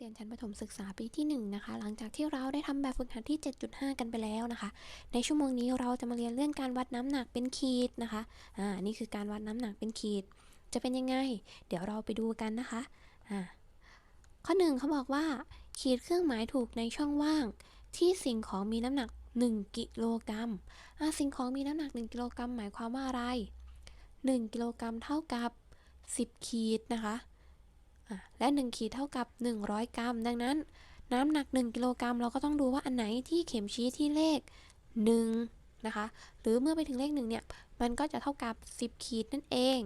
เรียนชั้นประถมศึกษาปีที่1นะคะหลังจากที่เราได้ทำแบบฝึกหัดที่ 7.5 กันไปแล้วนะคะ ในชั่วโมงนี้เราจะมาเรียนเรื่องการวัดน้ำหนักเป็นขีดนะคะอ่านี่คือการวัดน้ำหนักเป็นขีด จะเป็นยังไง เดี๋ยวเราไปดูกันนะคะอ่าข้อหนึ่งเขาบอกว่า ขีดเครื่องหมายถูกในช่องว่าง ที่สิ่งของมีน้ำหนัก 1 กิโลกรัมอ่าสิ่งของมีน้ำหนัก 1 กิโลกรัมหมายความว่าอะไร 1 กิโลกรัมเท่ากับ 10 ขีดนะคะ และ 1 ขีดเท่ากับ 100 กรัม ดังนั้น น้ำหนัก 1 กิโลกรัม เราก็ต้องดูว่าอันไหนที่เข็มชี้ที่เลข 1 นะคะ หรือเมื่อไปถึงเลข1เนี่ย มันก็จะเท่ากับ 10 ขีดนั่นเอง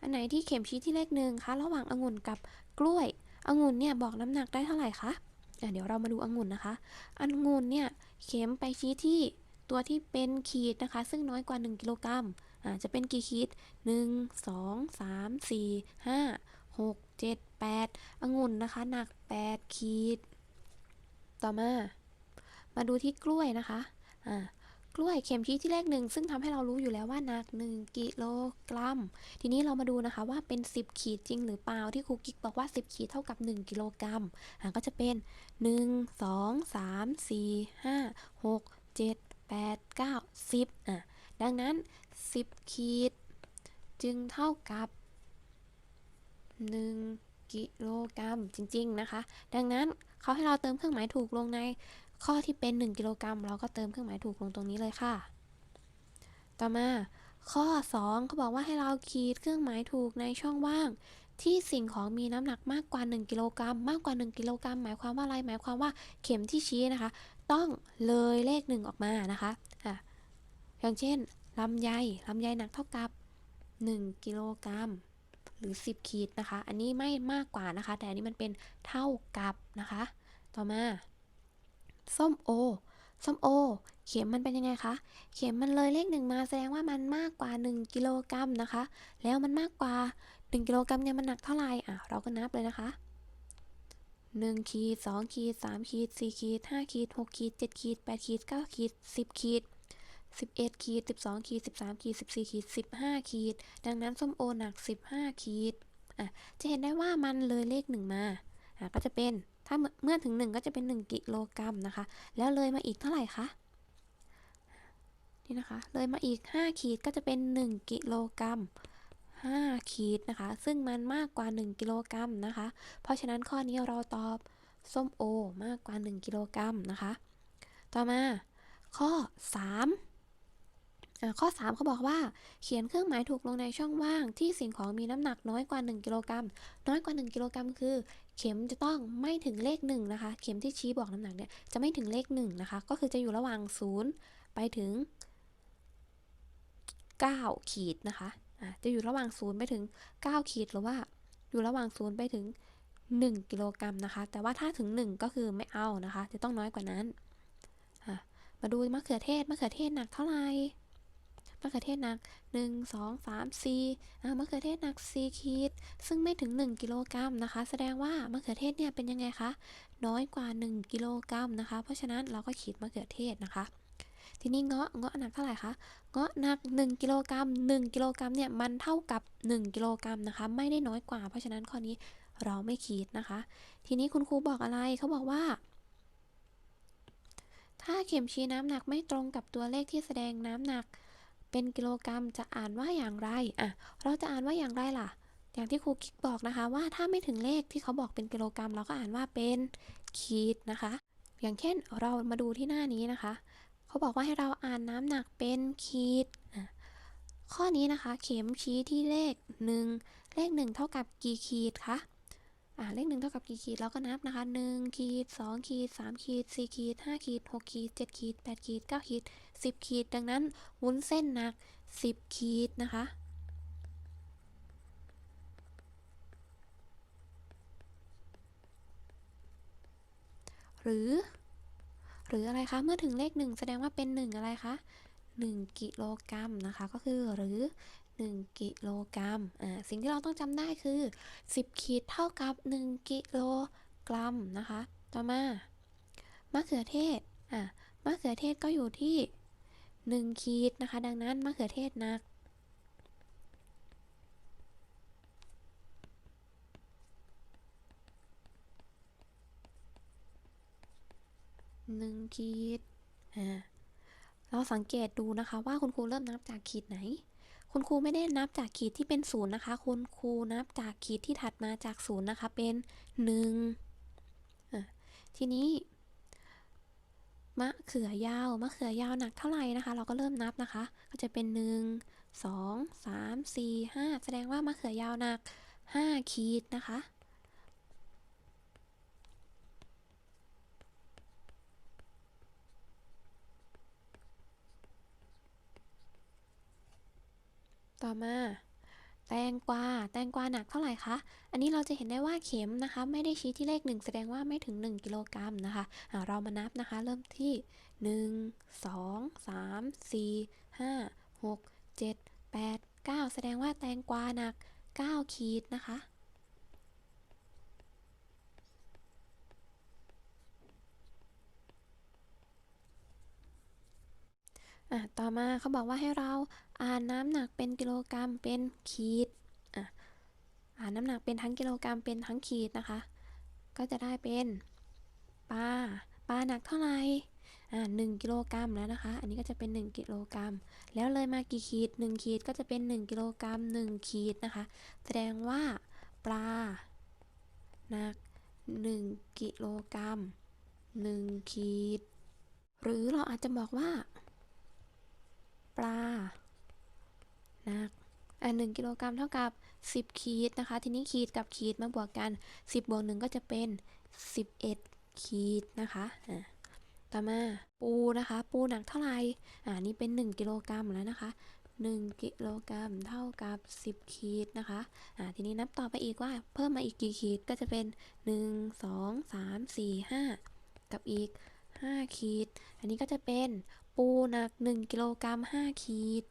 อันไหนที่เข็มชี้ที่เลขหนึ่งคะระหว่างองุ่นกับกล้วยองุ่นเนี่ยบอกน้ำหนักได้เท่าไหร่คะเดี๋ยวเรามาดูองุ่นนะคะองุ่นเนี่ยเข็มไปชี้ที่ตัวที่เป็นขีดนะคะ ซึ่งน้อยกว่า 1 กิโลกรัมจะเป็นกี่ขีด 1 2 3 4 5 6 7 8องุ่นนะคะ หนัก 8 ขีด ต่อมา มาดูที่กล้วยนะคะอ่ากล้วยเข็มชี้ที่เลขหนึ่งซึ่งทำให้เรารู้อยู่แล้วว่าหนัก 1 กิโลกรัม ทีนี้เรามาดูนะคะว่าเป็น 10 ขีดจริงหรือเปล่าที่ครูกิ๊กบอกว่า 10 ขีดเท่ากับ 1 กิโลกรัมอ่าก็จะเป็น 1 2 3 4 5 6 7 8 9 10อะดังนั้น 10 ขีด จึงเท่ากับ 1 กิโลกรัมจริง ๆ นะคะ ดังนั้นเขาให้เราเติมเครื่องหมายถูกลงในข้อที่เป็น 1 กิโลกรัมเราก็เติมเครื่องหมายถูกลงตรงนี้เลยค่ะ ต่อมาข้อ 2เขาบอกว่าให้เราขีดเครื่องหมายถูกในช่องว่าง ที่สิ่งของมีน้ำหนักมากกว่า 1 กิโลกรัม มากกว่า 1 กิโลกรัม หมายความว่าอะไร หมายความว่าเข็มที่ชี้นะคะ ต้องเลยเลข 1 ออกมานะคะอะอย่างเช่นลำไยลำไยหนักเท่ากับ 1 กิโลกรัม หรือ 10 ขีดนะคะ อันนี้ไม่มากกว่านะคะ แต่อันนี้มันเป็นเท่ากับนะคะ ต่อมาส้มโอส้มโอ เข็มมันเป็นยังไงคะ เข็มมันเลยเลขหนึ่งมาแสดงว่ามันมากกว่า 1 กิโลกรัมนะคะ แล้วมันมากกว่า 1 กิโลกรัมเนี่ยมันหนักเท่าไหร่อะเราก็นับเลยนะคะ1ขีด2ขีด3ขีด4ขีด5ขีด6ขีด7ขีด8ขีด9ขีด10ขีด 11ขีด12ขีด13ขีด14ขีด15ขีด ดังนั้นส้มโอหนัก 15ขีดอะจะเห็นได้ว่ามันเลยเลขหนึ่งมาอะก็จะเป็นถ้าเมื่อถึง 1 ก็จะเป็น 1 กิโลกรัมนะคะ แล้วเลยมาอีกเท่าไหร่คะนี่นะคะ เลยมาอีก 5 ขีดก็จะเป็น 1 กิโลกรัม5ขีดนะคะ ซึ่งมันมากกว่า 1 กิโลกรัมนะคะ เพราะฉะนั้นข้อนี้เราตอบส้มโอมากกว่า 1 กิโลกรัมนะคะ ต่อมาข้อ3า ข้อ 3เขาบอกว่าเขียนเครื่องหมายถูกลงในช่องว่าง ที่สิ่งของมีน้ำหนักน้อยกว่า 1 กิโลกรัม น้อยกว่า 1 กิโลกรัมคือ เข็มจะต้องไม่ถึงเลข1นะคะ เข็มที่ชี้บอกน้ำหนักเนี่ยจะไม่ถึงเลข1นะคะ ก็คือจะอยู่ระหว่าง 0 ไปถึง 9 ขีดนะคะะจะอยู่ระหว่าง 0 ไปถึง 9 ขีดหรือว่าอยู่ระหว่าง 0 ไปถึง 1 กิโลกรัมนะคะ แต่ว่าถ้าถึง 1 ก็คือไม่เอานะคะ จะต้องน้อยกว่านั้น มาดูมะเขือเทศ มะเขือเทศหนักเท่าไหร่ มะเขือเทศหนัก 1 2 3 4อ่ามะเขือเทศหนัก 4 ขีด ซึ่งไม่ถึง 1 กิโลกรัมนะคะ แสดงว่ามะเขือเทศเนี่ยเป็นยังไงคะ น้อยกว่า 1 กิโลกรัมนะคะ เพราะฉะนั้นเราก็ขีดมะเขือเทศนะคะ ทีนี้เงาะ เงาะหนักเท่าไหร่คะ เงาะหนัก 1 กิโลกรัม 1 กิโลกรัมเนี่ยมันเท่ากับ 1 กิโลกรัมนะคะ ไม่ได้น้อยกว่า เพราะฉะนั้นข้อนี้เราไม่ขีดนะคะ ทีนี้คุณครูบอกอะไร เขาบอกว่าถ้าเข็มชี้น้ำหนักไม่ตรงกับตัวเลขที่แสดงน้ำหนัก เป็นกิโลกรัมจะอ่านว่าอย่างไรอะเราจะอ่านว่าอย่างไรล่ะ อย่างที่ครูกิ๊กบอกนะคะว่าถ้าไม่ถึงเลขที่เขาบอกเป็นกิโลกรัม เราก็อ่านว่าเป็นขีดนะคะ อย่างเช่นเรามาดูที่หน้านี้นะคะ เขาบอกว่าให้เราอ่านน้ำหนักเป็นขีดข้อนี้นะคะ เข็มชี้ที่เลข 1 เลข 1 เท่ากับกี่ขีดคะอ่าเลข1เท่ากับกี่ขีดเราก็นับนะคะ1ขีด2ขีด3ขีด4ขีด5ขีด6ขีด7ขีด8ขีด9ขีด 10 ขีด ดังนั้นวุ้นเส้นหนัก 10 ขีดนะคะ หรือ หรืออะไรคะ เมื่อถึงเลข 1 แสดงว่าเป็น 1 อะไรคะ 1 กิโลกรัมนะคะ ก็คือหรือ 1 กิโลกรัมอ่าสิ่งที่เราต้องจำได้คือ 10 ขีดเท่ากับ 1 กิโลกรัมนะคะ ต่อมามะเขือเทศอะมะเขือเทศก็อยู่ที่ 1 ขีดนะคะ ดังนั้นมะเขือเทศนัก หนึ่งขีดอ่เราสังเกตดูนะคะว่าคุณครูเริ่มนับจากขีดไหน คุณครูไม่ได้นับจากขีดที่เป็นศูนย์นะคะ คุณครูนับจากขีดที่ถัดมาจากศูนย์นะคะเป็นหนึ่งทีนี้ มะเขือยาว มะเขือยาวหนักเท่าไหร่นะคะ เราก็เริ่มนับนะคะ ก็จะเป็นหนึ่งสองสามสี่ห้าแสดงว่ามะเขือยาวหนักห้าขีดนะคะ ต่อมา แตงกวา แตงกวาหนักเท่าไหร่คะ อันนี้เราจะเห็นได้ว่าเข็มนะคะ ไม่ได้ชี้ที่เลข 1 แสดงว่าไม่ถึง 1 กิโลกรัมนะคะเรามานับนะคะ เริ่มที่ 1 2 3 4 5 6 7 8 9 แสดงว่าแตงกวาหนัก 9 ขีดนะคะ ต่อมาเขาบอกว่าให้เรา อ่านน้ำหนักเป็นกิโลกรัมเป็นขีดอะอ่านน้ำหนักเป็นทั้งกิโลกรัมเป็นทั้งขีดนะคะ ก็จะได้เป็นปลาปลาหนักเท่าไหร่อ่าหนึ่งกิโลกรัมแล้วนะคะ อันนี้ก็จะเป็น 1 กิโลกรัม แล้วเลยมากี่ขีด 1 ขีดก็จะเป็น 1 กิโลกรัม 1 ขีดนะคะ แสดงว่าปลาหนัก 1 กิโลกรัม 1 ขีด หรือเราอาจจะบอกว่า ปลา นักอะหนึ่งกิโลกรัมเท่ากับ 10 ขีดนะคะ ทีนี้ขีดกับขีดมาบวกกัน 10บวกหนึ่งก็จะเป็น 11 ขีดนะคะอะต่อมาปูนะคะ ปูหนักเท่าไหร่อ่านี่เป็น 1 กิโลกรัมแล้วนะคะ 1 กิโลกรัมเท่ากับ 10 ขีดนะคะอ่าทีนี้นับต่อไปอีกว่า เพิ่มมาอีกกี่ขีดก็จะเป็น 1 2 3 4 5 กับอีก 5 ขีด อันนี้ก็จะเป็นปูหนัก 1 กิโลกรัม5ขีด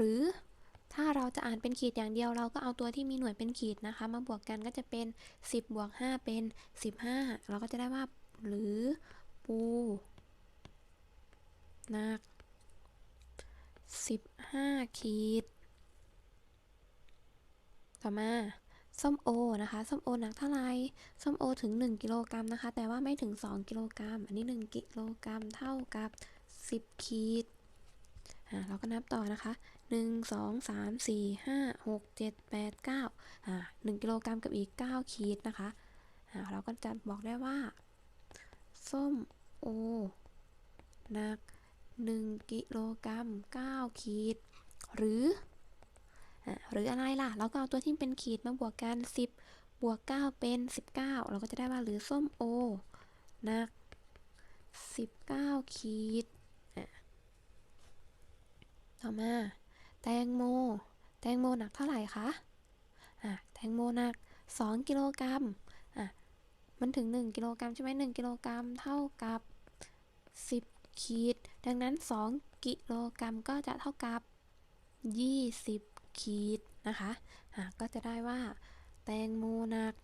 หรือถ้าเราจะอ่านเป็นขีดอย่างเดียวเราก็เอาตัวที่มีหน่วยเป็นขีดนะคะ มาบวกกันก็จะเป็น 10บวก5เป็น 15 เราก็จะได้ว่า หรือปูหนัก15 ขีด ต่อมาส้มโอนะคะส้มโอหนักเท่าไร่ส้มโอถึง 1 กิโลกรัมนะคะ แต่ว่าไม่ถึง 2 กิโลกรัมอันนี้ 1 กิโลกรัมเท่ากับ 10 ขีดอ่าเราก็นับต่อนะคะ 1 2 3 4 5 6 7 8 9อ่า1กิโลกรัมกับอีก 9 ขีดนะคะอ่าเราก็จะบอกได้ว่า ส้มโอหนัก 1 กิโลกรัม 9 ขีด หรืออะหรืออะไรล่ะ เราก็เอาตัวที่เป็นขีดมาบวกกัน 10 บวก 9 เป็น 19 เราก็จะได้ว่าหรือส้มโอหนัก 19 ขีดอะต่อมา แตงโม แตงโมหนักเท่าไหร่คะอะแตงโมหนัก 2 กิโลกรัมอะมันถึง 1 กิโลกรัมใช่ไหม1กิโลกรัมเท่ากับ 10 ขีด ดังนั้น 2 กิโลกรัมก็จะเท่ากับ 20 ขีดนะคะอะก็จะได้ว่า แตงโมหนัก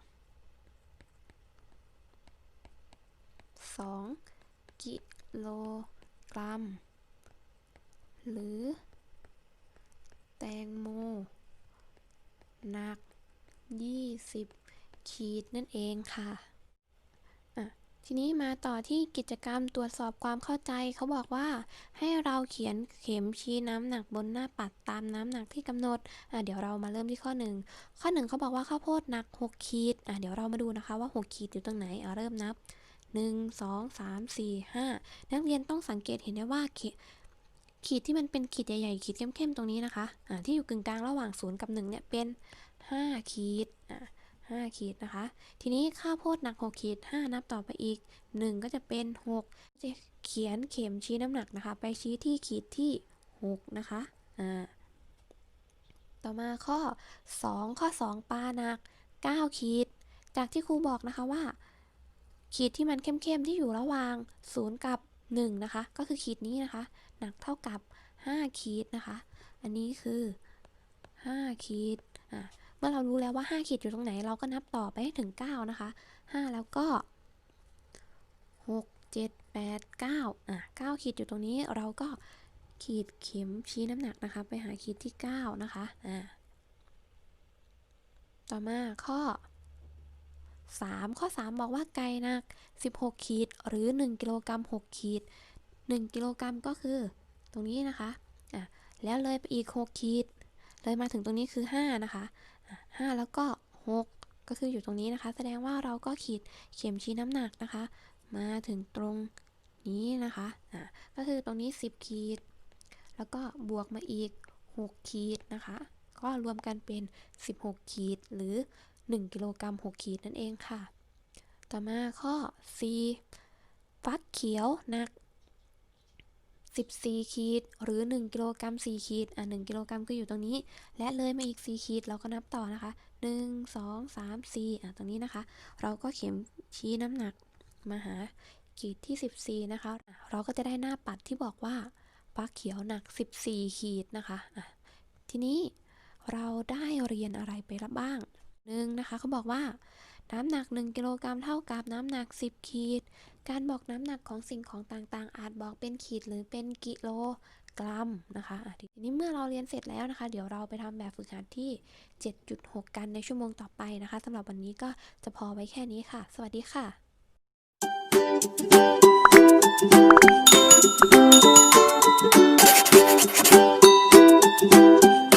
2 กิโลกรัม หรือ ตงโมหนัก 20 ขีดนั่นเองค่ะอะทีนี้มาต่อที่กิจกรรมตรวจสอบความเข้าใจเขาบอกว่า ให้เราเขียนเข็มชี้น้ำหนักบนหน้าปัดตามน้ำหนักที่กำหนดอะเดี๋ยวเรามาเริ่มที่ข้อ 1 ข้อ 1เขาบอกว่าข้าวโพดหนัก 6 ขีดอะเดี๋ยวเรามาดูนะคะว่า 6 ขีดอยู่ตรงไหนอะเริ่มนับ 1 2 3 4 5 นักเรียนต้องสังเกตเห็นได้ว่า ขีดที่มันเป็นขีดใหญ่ๆขีดเข้มๆตรงนี้นะคะอะที่อยู่กึ่งกลางระหว่าง0กับ1เนี่ยเป็น 5 ขีดอะ5ขีดนะคะ ทีนี้ข้าวโพดหนัก 6 ขีด 5 นับต่อไปอีก 1 ก็จะเป็น 6 จะเขียนเข็มชี้น้ำหนักนะคะ ไปชี้ที่ขีดที่ 6 นะคะอ่าต่อมาข้อ 2 ข้อ 2ปลาหนัก 9 ขีด จากที่ครูบอกนะคะว่า ขีดที่มันเข้มๆที่อยู่ระหว่าง 0 กับ 1นะคะ ก็คือขีดนี้นะคะ หนักเท่ากับ 5 ขีดนะคะ อันนี้คือ 5 ขีดอ่าเมื่อเรารู้แล้วว่า 5 ขีดอยู่ตรงไหน เราก็นับต่อไปให้ถึง 9 นะคะ 5 แล้วก็ 6 7 8 9อะ9ขีดอยู่ตรงนี้เราก็ขีดเข็มชี้น้ำหนักนะคะ ไปหาขีดที่ 9 นะคะอ่าต่อมาข้อ 3 ข้อ 3 บอกว่าไก่หนัก 16 ขีด หรือ 1 กิโลกรัม6ขีด 1 กิโลกรัมก็คือ ตรงนี้นะคะอะแล้วเลยไปอีก 6 ขีด เลยมาถึงตรงนี้คือ 5 นะคะะ5แล้วก็ 6 ก็คืออยู่ตรงนี้นะคะ แสดงว่าเราก็ขีดเข็มชี้น้ำหนักนะคะ มาถึงตรงนี้นะคะอะก็คือตรงนี้ 10 ขีด แล้วก็บวกมาอีก 6 ขีดนะคะ ก็รวมกันเป็น 16 ขีดหรือ 1กิโลกรัม6ขีดนั่นเองค่ะ ต่อมาข้อ4ฟักเขียวหนัก 14 ขีด หรือ 1กิโลกรัม4ขีด อะ1กิโลกรัมก็อยู่ตรงนี้ และเลยมาอีก 4 ขีด เราก็นับต่อนะคะ 1 2 3 4 อะตรงนี้นะคะ เราก็เข็มชี้น้ำหนักมาหาขีดที่ 14 นะคะ เราก็จะได้หน้าปัดที่บอกว่าฟักเขียวหนัก 14 ขีดนะคะ อะ ทีนี้เราได้เรียนอะไรไปแล้วบ้าง หนึ่งนะคะเขาบอกว่า น้ำหนัก 1 กิโลกรัมเท่ากับน้ำหนัก 10 ขีด การบอกน้ำหนักของสิ่งของต่างๆ อาจบอกเป็นขีดหรือเป็นกิโลกรัมนะคะอะทีนี้เมื่อเราเรียนเสร็จแล้วนะคะ เดี๋ยวเราไปทำแบบฝึกหัดที่ 7.6 กันในชั่วโมงต่อไปนะคะสำหรับวันนี้ก็จะพอไว้แค่นี้ค่ะ สวัสดีค่ะ Thank